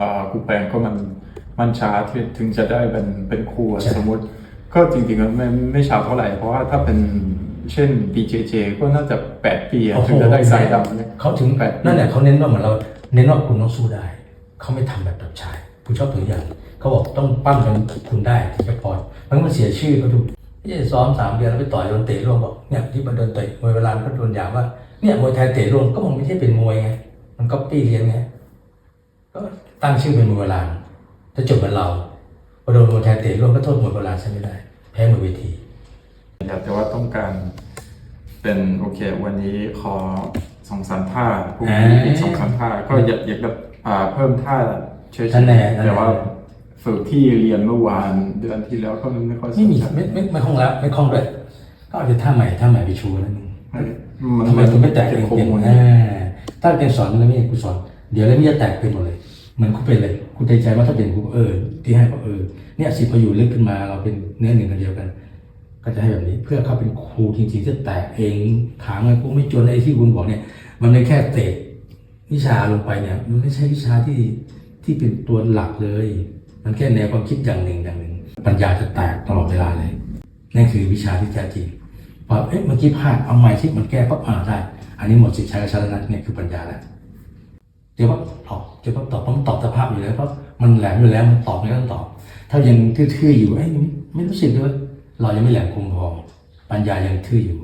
อ่าครูแปลงก็มันมันช้าที่ถึงจะได้เป็นเป็นครูอะใช่สมมติ ก็จริงๆแล้วไม่ไม่ช้าเท่าไหร่เพราะว่าถ้าเป็นเช่น BJJ ก็น่าจะ 8 ปีอะโอ้โหถึงจะได้สายดำเนี่ยเขาถึงแปดนั่นแหละเขาเน้นว่าเหมือนเราเน้นว่าคุณต้องสู้ได้ เขาไม่ทำแบบดับชายผู้ชอบตัวอย่าง เขาบอกต้องปั้มจนคุณได้ถึงจะพอมันก็เสียชื่อเขาดูไม่ใช่ซ้อมสามเดือนแล้วไปต่อยโดนเตะร่วงบอกเนี่ยที่มันโดนเตะมวยเวลามันก็โดนอย่างว่าเนี่ยมวยไทยเตะร่วงก็มันไม่ใช่เป็นมวยไงมันก็ปี้เรียนไงก็ ตั้งชื่อเป็นมวยเวลาจะจบเหมือนเราพอโดนมวยไทยเตะร่วงก็โทษมวยเวลาใช่ไม่ได้ แพ้มวยเวทีแต่ว่าต้องการเป็นโอเค วันนี้ขอสองสามท่าพรุ่งนี้อ่าอีกสองสามท่าก็อยากอยากแบบอ่าเพิ่มท่าเฉยท่าแน่ท่าแน่ๆแต่ว่าฝึกที่เรียนเมื่อวานเดือนที่แล้วก็ไม่ค่อยสไม่มีใจไม่ไม่ไม่คล่องแล้วไม่คล่องด้วยก็เอาแต่ท่าใหม่ท่าใหม่ไปชูนั่นเองมันทำไมคุณไม่แตกเองโค้เป็นงหมดอ่าถ้าเป็นสอนแล้วไม่กูสอนเดี๋ยวแล้วนี่จะแตกเป็นหมดเลย เหมือนคุณเป็นเลยคุณใจใจว่าถ้าเป็นกูเออ ที่ให้ก็เออเนี่ยสิพออยู่ลึกขึ้นมาเราเป็นเนื้อหนึ่งกันเดียวกัน ก็จะให้แบบนี้เพื่อเขาเป็นครูจริงๆจะแตกเองถามไงกูไม่จนไอ้ที่คุณบอกเนี่ย มันไม่แค่เตะวิชาลงไปเนี่ย มันไม่ใช่วิชาที่ที่เป็นตัวหลักเลย มันแค่แนวความคิดอย่างหนึ่งอย่างหนึ่ง ปัญญาจะแตกตลอดเวลาเลยนั่นคือวิชาที่แท้จริงพอเอ๊ะเมื่อกี้พลาดเอาใหม่ที่มันแก้ปั๊บอ่าได้ อันนี้หมดสิทธิ์ใช้กับชาลนัทเนี่ยคือปัญญาแล้ว เดี๋ยวว่าตอบเดี๋ยวว่าตอบผมตอบสภาพอยู่แล้วเพราะมันแหลมอยู่แล้วมันตอบไม่ต้องตอบ ถ้ายังทื่อๆอยู่เอ้ไม่รู้สึกเลยเรายังไม่แหลมคมพอปัญญายังทื่ออยู่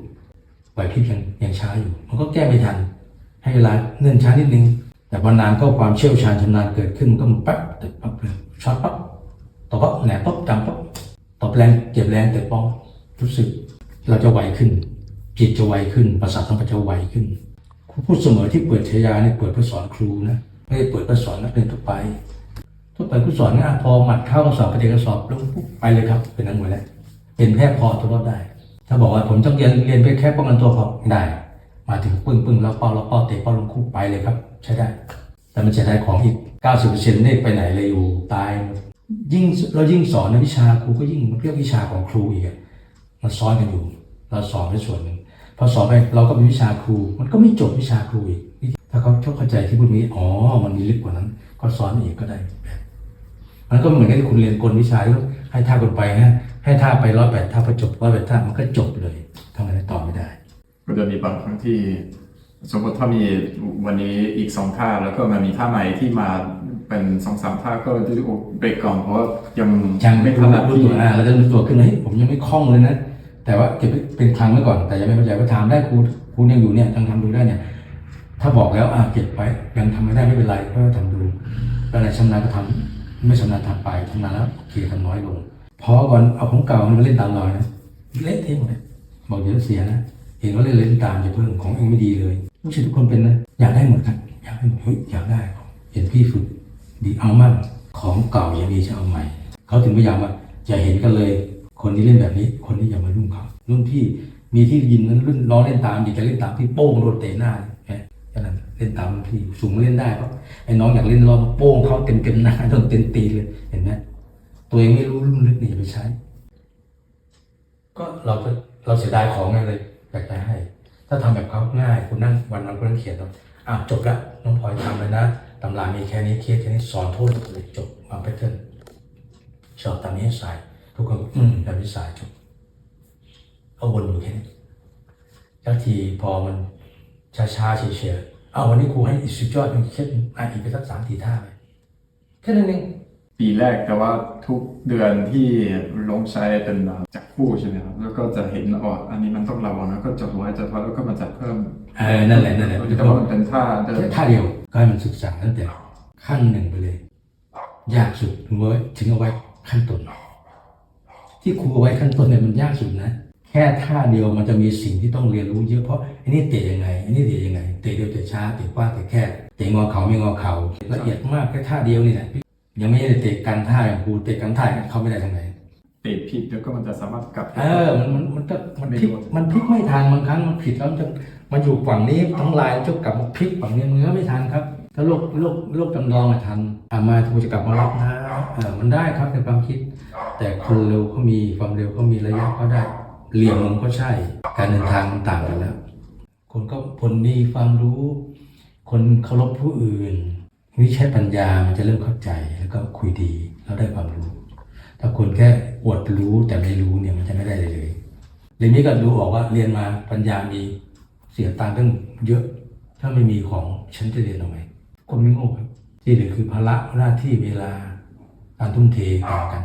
ไหวพริบยังยังช้าอยู่ มันก็แก้ไม่ทัน ให้เวลาเนื่นช้านิดนึง แต่พอนานก็ความเชี่ยวชาญชำนาญเกิดขึ้นก็มันปั๊บตึกปั๊บเลยช็อตปั๊บตอบปั๊บแหนบปั๊บจำปั๊บตอบแรงเจ็บแรงแต่ป้องรู้สึกเราจะไวขึ้น จิตจะไวขึ้นประสาทสัมผัสจะไวขึ้น ครูพูดเสมอที่เปิดชายาเนี่ยเปิดเพื่อสอนครูนะไม่ได้เปิดเพื่อสอนนักเรียนทั่วไปทั่วไปครูสอนนะพอหมัดเข้าสอบประเด็นกระสอบลงปุ๊บไปเลยครับ เป็นนักมวยแล้วเป็นแพทย์พอตัวรอดได้ ถ้าบอกว่าผมต้องเรียนเรียนไปแค่ป้องกันตัวพอไม่ได้ มาถึงปึ้งปึ้งแล้วเป้าแล้วเป้าเตะเป้าลงคู่ไปเลยครับ ใช้ได้ แต่มันเสียดายของอีก 90%เนี่ยไปไหนเลยอยู่ตาย ยิ่งเรายิ่งสอนในวิชาครูก็ยิ่งมันเรียกวิชาของครูอีกมันซ้อนกันอยู่ เราสอนไปส่วนหนึ่ง พอสอนไปเราก็มีวิชาครู มันก็ไม่จบวิชาครูอีก ถ้าเขาเข้าใจที่พูดนี้ อ๋อ มันมีลึกกว่านั้น ก็สอนอีกก็ได้แบบมันก็เหมือนกับที่คุณเรียนกลวิชาที่ว่าให้ท่าคนไปฮะให้ท่าไปร้อยแปดท่าพอจบร้อยแปดท่ามันก็จบเลยทำอะไรต่อไม่ได้ ก็จะมีบางครั้งที่ สมมติถ้ามีวันนี้อีกสองท่าแล้วก็มันมีท่าใหม่ที่มาเป็นสองสามท่าก็จะเบรกก่อนเพราะว่ายังยังไม่ถรู้นัดรู้ที่ตัวอ่าเราจะรู้ตัวขึ้นเลยผมยังไม่คล่องเลยนะ แต่ว่าเก็บเป็นคลังไว้ก่อน แต่ยังไม่เข้าใจว่าถามได้ครูครูยังอยู่เนี่ยยังทำดูได้เนี่ย ถ้าบอกแล้วอ่าเก็บไว้ยังทำไม่ได้ไม่เป็นไรก็ทำดูอะไรชำนาญก็ทำไม่ชำนาญทำไปชำนาญแล้วโอเคทำน้อยลงพอก่อนเอาของเก่ามันมาเล่นตามรอยนะเละเทะหมดเลยบอกเดี๋ยวเสียนะเห็นว่าเล่นเล่นตามอย่าเพิ่งของเองไม่ดีเลยไม่ใช่ทุกคนเป็นนะอยากได้หมดครับอยากได้หมดเฮ้ยอยากได้ เห็นพี่ฝึกดีเอามั่งของเก่าอย่างนี้จะเอาใหม่เขาถึงพยายามว่าอย่าเห็นกันเลย คนที่เล่นแบบนี้ คนที่อย่ามารุ่นเขารุ่นพี่มีที่ยินนั้นรุ่นน้องเล่นตามอยากจะเล่นตามพี่โป้งโดนเตะหน้าเนี่ยแค่นั้นเล่นตามรุ่นพี่สูงเล่นได้เพราะไอ้น้องอยากเล่นรอบโป้งเขาเต็มเต็มหน้าโดนเต็มตีเลยเห็นไหมตัวเองไม่รู้รุ่นลึกนี่อย่าไปใช้ ก็เราจะเราเสียดายของไงเลยอยากจะให้ ถ้าทำแบบเขาง่ายคุณนั่งวันนั้นคุณนั่งเขียนอะจบละน้องพลอยทำเลยนะตำรามีแค่นี้เคสแค่นี้สอนโทษเลยจบวางแพทเทิร์นชอบตามนี้ใสายทุกคนอืมแบบนี้สายจบ เอาวนอยู่แค่นี้แล้วทีพอมันช้าๆเฉยๆเอาวันนี้ครูให้อีกสุดยอดมันแค่อะอีกไปสักสามสี่ท่าไปแค่นั้นเองปีแรกแต่ว่าทุกเดือนที่ลงใช้เป็นจักรคู่ใช่ไหมครับแล้วก็จะเห็นอ๋ออันนี้มันต้องระวังแล้วก็จดไว้จดไว้แล้วก็มาจัดเพิ่มเออนั่นแหละนั่นแหละแต่ว่ามันเป็นท่าเดินแค่ท่าเดียวก็ให้มันศึกษาตั้งแต่ขั้นหนึ่งไปเลย ยากสุดถึงไว้ถึงเอาไว้ขั้นต้นที่ครูเอาไว้ขั้นต้นเนี่ยมันยากสุดนะ แค่ท่าเดียวมันจะมีสิ่งที่ต้องเรียนรู้เยอะเพราะอันนี้เตะยังไงอันนี้เตะยังไงเตะเร็วเตะช้าเตะกว้างเตะแค่เตะงอเข่าไม่งอเข่าละเอียดมากแค่ท่าเดียวนี่แหละยังไม่ได้เตะกันท่าอย่างครูเตะกันท่ายเขาไม่ได้ทำไงเตะผิดแล้วก็มันจะสามารถกลับเออมันมันมันก็มันพลิกมันพลิกไม่ทันบางครั้งมันผิดแล้วมันจะมันอยู่ฝั่งนี้ทั้งลายจะกลับมาพลิกฝั่งนี้มันก็ไม่ทันครับถ้าโลกโลกโลกจำลองอะทันอามาทูจะกลับมารับนะเออมันได้ครับในความคิด แต่คนเร็วเขามีความเร็วเขามีระยะเขาได้ เหลี่ยมมันก็ใช่ การเดินทางมันต่างกันแล้ว คนก็คนมีความรู้ คนเคารพผู้อื่นนี่ใช้ปัญญามันจะเริ่มเข้าใจแล้วก็คุยดีแล้วได้ความรู้ ถ้าคนแค่อวดรู้แต่ไม่รู้เนี่ยมันจะไม่ได้เลยเลยเรื่องนี้ก็ดูออกว่าเรียนมาปัญญามีเสียตังค์ตั้งเยอะ ถ้าไม่มีของฉันจะเรียนทำไมคนไม่โง่ครับที่เหลือคือภาระหน้าที่เวลาการทุ่มเทต่างกัน